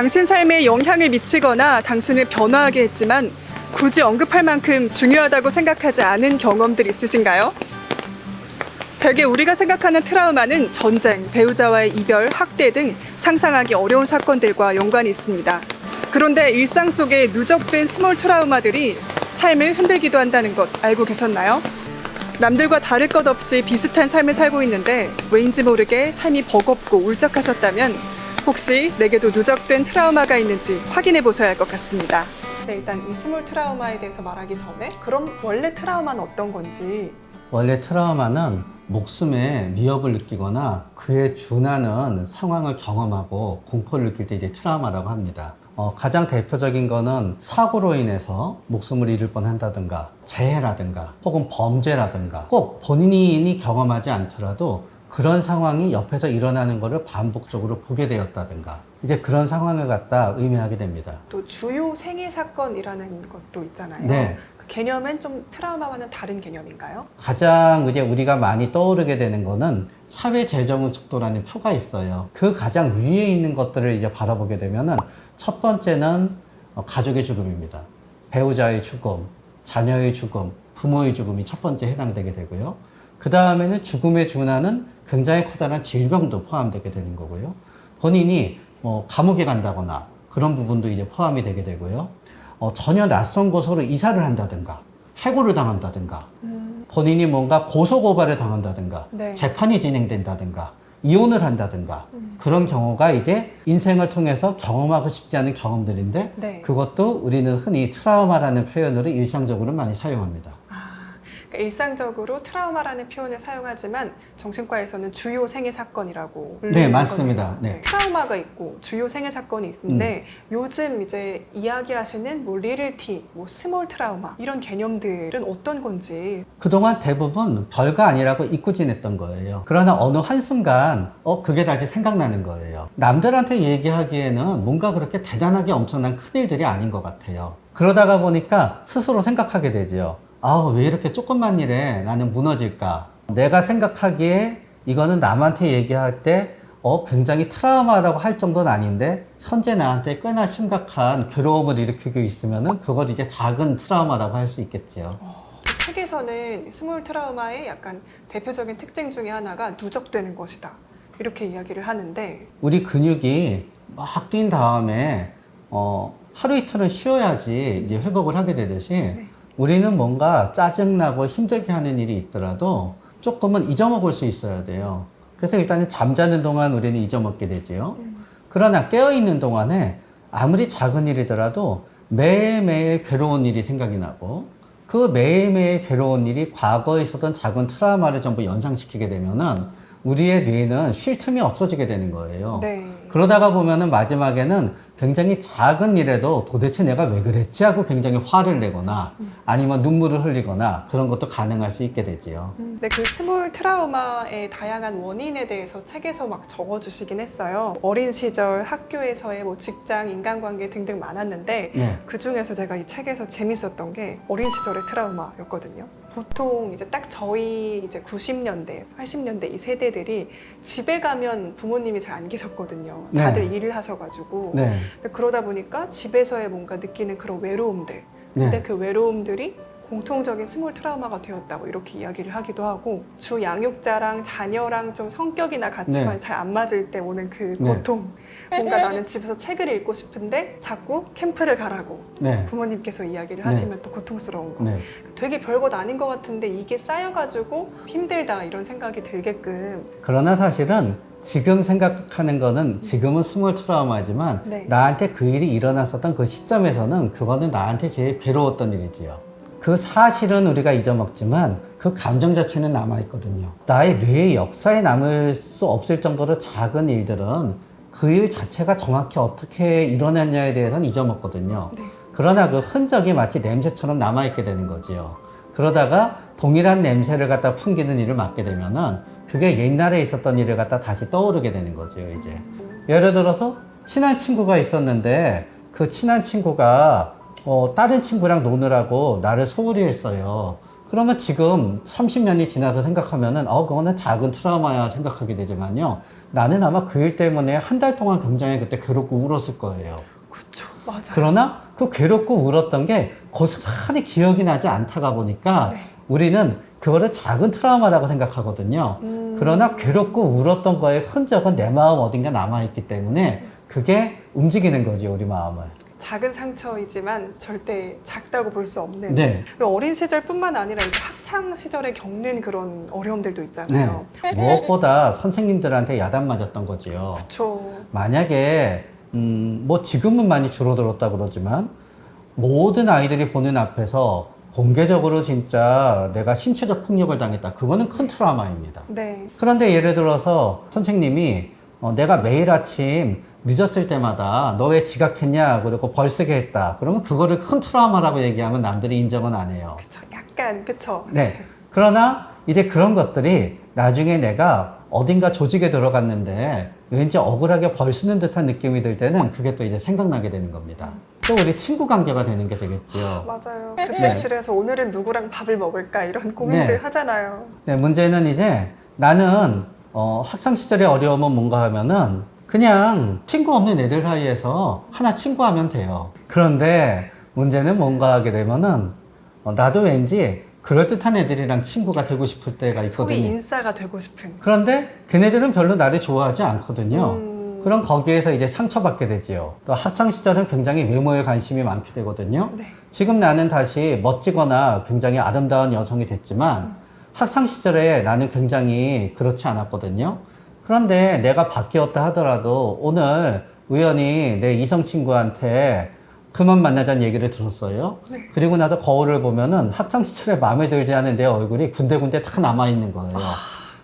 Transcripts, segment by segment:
당신 삶에 영향을 미치거나 당신을 변화하게 했지만 굳이 언급할 만큼 중요하다고 생각하지 않은 경험들 있으신가요? 대개 우리가 생각하는 트라우마는 전쟁, 배우자와의 이별, 학대 등 상상하기 어려운 사건들과 연관이 있습니다. 그런데 일상 속에 누적된 스몰 트라우마들이 삶을 흔들기도 한다는 것 알고 계셨나요? 남들과 다를 것 없이 비슷한 삶을 살고 있는데 왜인지 모르게 삶이 버겁고 울적하셨다면 혹시 내게도 누적된 트라우마가 있는지 확인해 보셔야 할 것 같습니다. 네, 일단 이 스몰 트라우마에 대해서 말하기 전에 그럼 원래 트라우마는 어떤 건지 원래 트라우마는 목숨에 위협을 느끼거나 그에 준하는 상황을 경험하고 공포를 느낄 때 이제 트라우마라고 합니다. 어, 가장 대표적인 거는 사고로 인해서 목숨을 잃을 뻔 한다든가 재해라든가 혹은 범죄라든가 꼭 본인이 경험하지 않더라도 그런 상황이 옆에서 일어나는 것을 반복적으로 보게 되었다든가 이제 그런 상황을 갖다 의미하게 됩니다. 또 주요 생애 사건이라는 것도 있잖아요. 네. 그 개념은 좀 트라우마와는 다른 개념인가요? 가장 이제 우리가 많이 떠오르게 되는 거는 사회 재정 속도라는 표가 있어요. 그 가장 위에 있는 것들을 이제 바라보게 되면은 첫 번째는 어, 가족의 죽음입니다. 배우자의 죽음, 자녀의 죽음, 부모의 죽음이 첫 번째 해당되게 되고요. 그 다음에는 죽음에 준하는 굉장히 커다란 질병도 포함되게 되는 거고요. 본인이 뭐 감옥에 간다거나 그런 부분도 이제 포함이 되게 되고요. 어, 전혀 낯선 곳으로 이사를 한다든가 해고를 당한다든가 본인이 뭔가 고소고발을 당한다든가 네. 재판이 진행된다든가 이혼을 한다든가 그런 경우가 이제 인생을 통해서 경험하고 싶지 않은 경험들인데 네. 그것도 우리는 흔히 트라우마라는 표현으로 일상적으로 많이 사용합니다. 아, 그러니까 일상적으로 트라우마라는 표현을 사용하지만 정신과에서는 주요 생애 사건이라고 네, 불리는 맞습니다. 네. 음. 트라우마가 있고 주요 생애 사건이 있는데 요즘 이제 이야기하시는 뭐 리틀티, 뭐 스몰 트라우마 이런 개념들은 어떤 건지 그동안 대부분 별거 아니라고 잊고 지냈던 거예요. 그러나 어느 한순간, 어, 그게 다시 생각나는 거예요. 남들한테 얘기하기에는 뭔가 그렇게 대단하게 엄청난 큰일들이 아닌 것 같아요. 그러다가 보니까 스스로 생각하게 되죠. 아, 왜 이렇게 조금만 일에 나는 무너질까? 내가 생각하기에 이거는 남한테 얘기할 때 어, 굉장히 트라우마라고 할 정도는 아닌데, 현재 나한테 꽤나 심각한 괴로움을 일으키고 있으면은 그걸 이제 작은 트라우마라고 할 수 있겠지요. 이 책에서는 스몰 트라우마의 약간 대표적인 특징 중에 하나가 누적되는 것이다. 이렇게 이야기를 하는데 우리 근육이 막 뛴 다음에 어, 하루 이틀은 쉬어야지 이제 회복을 하게 되듯이 우리는 뭔가 짜증나고 힘들게 하는 일이 있더라도 조금은 잊어먹을 수 있어야 돼요. 그래서 일단은 잠자는 동안 우리는 잊어먹게 되지요. 그러나 깨어있는 동안에 아무리 작은 일이더라도 매일매일 괴로운 일이 생각이 나고 그 매일매일 괴로운 일이 과거에 있었던 작은 트라우마를 전부 연상시키게 되면은 우리의 뇌는 쉴 틈이 없어지게 되는 거예요. 네. 그러다가 보면은 마지막에는 굉장히 작은 일에도 도대체 내가 왜 그랬지 하고 굉장히 화를 내거나 아니면 눈물을 흘리거나 그런 것도 가능할 수 있게 되지요. 네, 그 스몰 트라우마의 다양한 원인에 대해서 책에서 막 적어주시긴 했어요. 어린 시절 학교에서의 뭐 직장, 인간관계 등등 많았는데 네. 그 중에서 제가 이 책에서 재밌었던 게 어린 시절의 트라우마였거든요. 보통 이제 딱 저희 이제 90년대, 80년대 이 세대들이 집에 가면 부모님이 잘 안 계셨거든요. 네. 다들 일을 하셔가지고. 네. 근데 그러다 보니까 집에서의 뭔가 느끼는 그런 외로움들. 근데 네. 그 외로움들이 공통적인 스몰 트라우마가 되었다고 이렇게 이야기를 하기도 하고 주 양육자랑 자녀랑 좀 성격이나 가치관이 네. 잘안 맞을 때 오는 그 네. 고통 뭔가 나는 집에서 책을 읽고 싶은데 자꾸 캠프를 가라고 네. 부모님께서 이야기를 네. 하시면 또 고통스러운 거 네. 되게 별것 아닌 것 같은데 이게 쌓여가지고 힘들다 이런 생각이 들게끔 그러나 사실은 지금 생각하는 거는 지금은 스몰 트라우마지만 네. 나한테 그 일이 일어났었던 그 시점에서는 그거는 나한테 제일 괴로웠던 일이지요. 그 사실은 우리가 잊어먹지만 그 감정 자체는 남아있거든요. 나의 뇌의 역사에 남을 수 없을 정도로 작은 일들은 그 일 자체가 정확히 어떻게 일어났냐에 대해서는 잊어먹거든요. 네. 그러나 그 흔적이 마치 냄새처럼 남아있게 되는 거지요. 그러다가 동일한 냄새를 갖다 풍기는 일을 맡게 되면은 그게 옛날에 있었던 일을 갖다 다시 떠오르게 되는 거죠, 이제. 예를 들어서 친한 친구가 있었는데 그 친한 친구가 어, 다른 친구랑 노느라고 나를 소홀히 했어요. 그러면 지금 30년이 지나서 생각하면은 어, 그거는 작은 트라우마야 생각하게 되지만요. 나는 아마 그 일 때문에 한 달 동안 굉장히 그때 괴롭고 울었을 거예요. 그렇죠. 맞아요. 그러나 그 괴롭고 울었던 게 고스란히 기억이 나지 않다가 보니까 네. 우리는 그거를 작은 트라우마라고 생각하거든요. 음. 그러나 괴롭고 울었던 거의 흔적은 내 마음 어딘가 남아있기 때문에 그게 움직이는 거지, 우리 마음을. 작은 상처이지만 절대 작다고 볼 수 없는 네. 어린 시절뿐만 아니라 이제 학창 시절에 겪는 그런 어려움들도 있잖아요. 네. 무엇보다 선생님들한테 야단 맞았던 거지요. 그렇죠. 만약에 음, 뭐 지금은 많이 줄어들었다 그러지만 모든 아이들이 보는 앞에서 공개적으로 진짜 내가 신체적 폭력을 당했다. 그거는 큰 트라우마입니다. 네. 그런데 예를 들어서 선생님이 어, 내가 매일 아침 늦었을 때마다 너 왜 지각했냐 그리고 벌 쓰게 했다. 그러면 그거를 큰 트라우마라고 얘기하면 남들이 인정은 안 해요. 그쵸. 약간 그쵸. 네. 그러나 이제 그런 것들이 나중에 내가 어딘가 조직에 들어갔는데 왠지 억울하게 벌 쓰는 듯한 느낌이 들 때는 그게 또 이제 생각나게 되는 겁니다. 또 우리 친구 관계가 되는 게 되겠지요. 맞아요. 급식실에서 오늘은 누구랑 밥을 먹을까 이런 고민들 네. 하잖아요. 네, 문제는 이제 나는 어, 학창 시절의 어려움은 뭔가 하면은 그냥 친구 없는 애들 사이에서 하나 친구하면 돼요. 그런데 문제는 뭔가 하게 되면은 어, 나도 왠지 그럴듯한 애들이랑 친구가 되고 싶을 때가 소위 있거든요. 인싸가 되고 싶은. 그런데 걔네들은 별로 나를 좋아하지 않거든요. 음. 그럼 거기에서 이제 상처받게 되지요. 또 학창 시절은 굉장히 외모에 관심이 많게 되거든요. 네. 지금 나는 다시 멋지거나 굉장히 아름다운 여성이 됐지만 학창 시절에 나는 굉장히 그렇지 않았거든요. 그런데 내가 바뀌었다 하더라도 오늘 우연히 내 이성 친구한테 그만 만나자는 얘기를 들었어요. 네. 그리고 나서 거울을 보면은 학창 시절에 마음에 들지 않은 내 얼굴이 군데군데 다 남아 있는 거예요.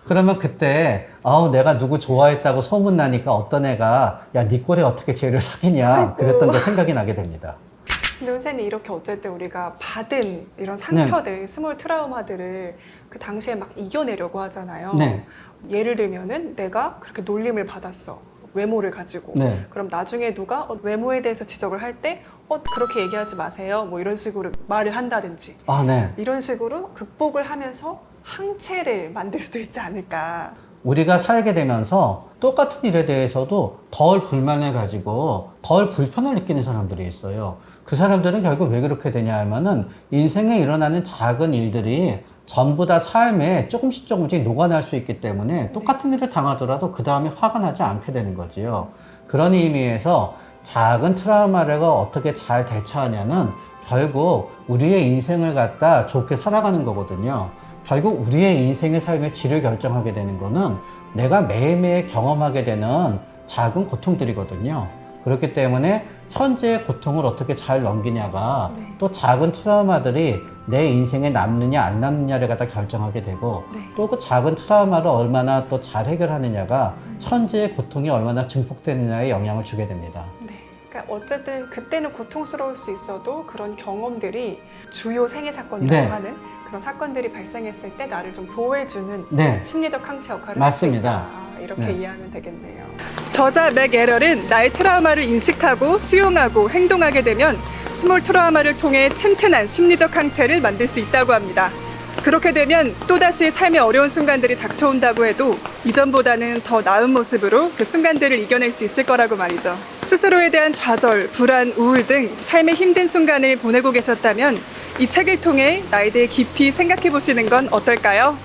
그러면 그때 아우 내가 누구 좋아했다고 소문 나니까 어떤 애가 야네 꼴에 어떻게 쟤를 사귀냐. 그랬던 게 생각이 나게 됩니다. 근데 선생님 이렇게 어쨌든 우리가 받은 이런 네. 상처들, 스몰 트라우마들을 그 당시에 막 이겨내려고 하잖아요. 네. 예를 들면은 내가 그렇게 놀림을 받았어. 외모를 가지고. 네. 그럼 나중에 누가 어, 외모에 대해서 지적을 할 때, 어, 그렇게 얘기하지 마세요. 뭐 이런 식으로 말을 한다든지. 아, 네. 이런 식으로 극복을 하면서 항체를 만들 수도 있지 않을까. 우리가 살게 되면서 똑같은 일에 대해서도 덜 불만을 가지고 덜 불편을 느끼는 사람들이 있어요. 그 사람들은 결국 왜 그렇게 되냐 하면은 인생에 일어나는 작은 일들이 전부 다 삶에 조금씩 조금씩 녹아날 수 있기 때문에 똑같은 일을 당하더라도 그 다음에 화가 나지 않게 되는 거지요. 그런 의미에서 작은 트라우마를 어떻게 잘 대처하냐는 결국 우리의 인생을 갖다 좋게 살아가는 거거든요. 결국 우리의 인생의 삶의 질을 결정하게 되는 거는 내가 매일매일 경험하게 되는 작은 고통들이거든요. 그렇기 때문에 현재의 고통을 어떻게 잘 넘기냐가 네. 또 작은 트라우마들이 내 인생에 남느냐 안 남느냐를 갖다 결정하게 되고 네. 또그 작은 트라우마를 얼마나 또 잘 해결하느냐가 현재의 고통이 얼마나 증폭되느냐에 영향을 주게 됩니다. 네. 그러니까 어쨌든 그때는 고통스러울 수 있어도 그런 경험들이 주요 생애 사건이라고 네. 하는 그런 사건들이 발생했을 때 나를 좀 보호해주는 네. 심리적 항체 역할을 맞습니다. 있다. 이렇게 네. 이해하면 되겠네요. 저자 맥 에럴은 나의 트라우마를 인식하고 수용하고 행동하게 되면 스몰 트라우마를 통해 튼튼한 심리적 항체를 만들 수 있다고 합니다. 그렇게 되면 또다시 삶의 어려운 순간들이 닥쳐온다고 해도 이전보다는 더 나은 모습으로 그 순간들을 이겨낼 수 있을 거라고 말이죠. 스스로에 대한 좌절, 불안, 우울 등 삶의 힘든 순간을 보내고 계셨다면 이 책을 통해 나에 대해 깊이 생각해 보시는 건 어떨까요?